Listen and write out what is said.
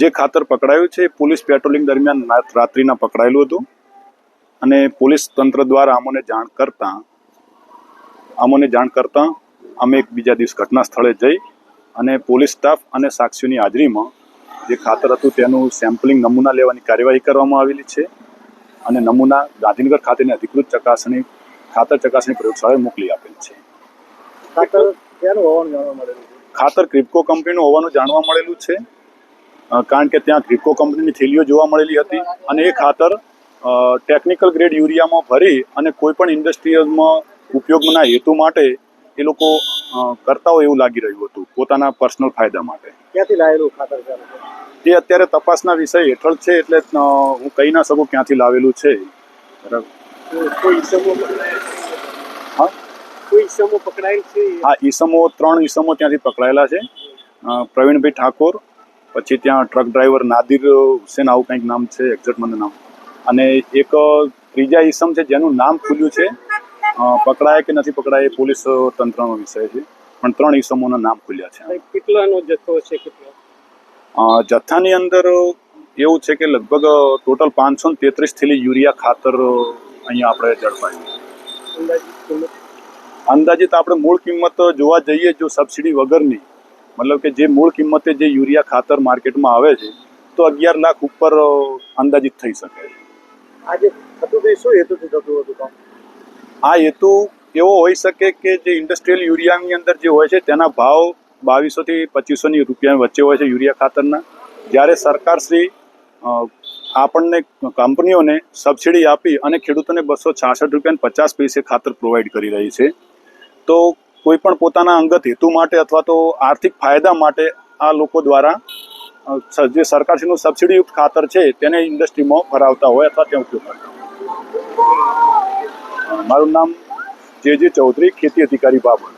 જે ખાતર પકડાયું છે પોલીસ પેટ્રોલિંગ દરમિયાન રાત- રાત્રિના પકડાયેલું હતું. અને પોલીસ તંત્ર દ્વારા અમને જાણ કરતા અમને જાણ કરતા અમે એક બીજા દિવસ ઘટના સ્થળે જઈ અને પોલીસ સ્ટાફ અને સાક્ષીઓની હાજરીમાં જે ખાતર હતું તેનું સેમ્પલિંગ નમૂના લેવાની કાર્યવાહી કરવામાં આવેલી છે અને નમૂના ગાંધીનગર ખાતેની અધિકૃત ચકાસણી ખાતર ચકાસણી પ્રયોગશાળાએ મોકલી આપેલ છે. ખાતર ક્યાંનું હોવાનું જાણવા મળેલું ખાતર ક્રિપ્કો કંપનીનું હોવાનું જાણવા મળેલું છે. કારણ કે ત્યાં ગ્રીકો કંપનીની થેલીઓ જોવા મળેલી હતી અને એ ખાતર ટેકનિકલ ગ્રેડ યુરિયામાં ભરી અને કોઈ પણ ઇન્ડસ્ટ્રીઝમાં ઉપયોગના હેતુ માટે એ લોકો કરતા હોય એવું લાગી રહ્યું હતું પોતાના પર્સનલ ફાયદા માટે. ક્યાંથી લાવેલું ખાતર? જે અત્યારે તપાસના વિષય હેઠળ છે એટલે હું કહી ના શકું ક્યાંથી લાવેલું છે હા? કોઈ ઈસમો પકડાયેલ છે? હા ઈસમો ત્રણ ઈસમો ત્યાંથી પકડાયેલા છે. પ્રવીણભાઈ ઠાકોર પછી ત્યાં ટ્રક ડ્રાઈવર નાદિર હુસેન આવું કંઈક નામ છે એક્ઝેક્ટ મને નામ. અને એક ત્રીજા ઈસમ છે જેનું નામ ખુલ્યું છે. પકડાય કે નથી પકડાય એ પોલીસ તંત્રનો વિષય છે. પણ ત્રણ ઈસમોના નામ ખુલ્યા છે. કેટલાનો જથ્થો છે કેટલો? જથ્થાની અંદર એવું છે કે લગભગ ટોટલ પાંચસો તેત્રીસ થેલી યુરિયા ખાતર અહીંયા આપણે ઝડપાયું. અંદાજિત આપણે મૂળ કિંમત જોવા જઈએ જો સબસિડી વગરની મતલબ કે જે મૂળ કિંમતે જે યુરિયા ખાતર માર્કેટમાં આવે છે તો અગિયાર લાખ ઉપર અંદાજિત થઈ શકે. છે આજે થતું તે શું હેતુથી થતું હતું કામ? આ હેતુ એવો હોઈ શકે કે જે ઇન્ડસ્ટ્રીયલ યુરિયાની અંદર જે હોય છે તેના ભાવ બાવીસોથી પચીસોની રૂપિયા વચ્ચે હોય છે યુરિયા ખાતરના. જ્યારે સરકારશ્રી આપણને કંપનીઓને સબસિડી આપી અને ખેડૂતોને બસો છાસઠ રૂપિયા પચાસ પૈસે ખાતર પ્રોવાઈડ કરી રહી છે તો કોઈ પણ પોતાના અંગત હેતુ માટે અથવા તો આર્થિક ફાયદા માટે આ લોકો દ્વારા જે સરકારશ્રીનું સબસિડીયુક્ત ખાતર છે, તેને ઇન્ડસ્ટ્રીમાં ફરાવતા હોય અથવા ત્યાં ઉપયોગ કરતા મારું નામ જે જે ચૌધરી, ખેતી અધિકારી બાબર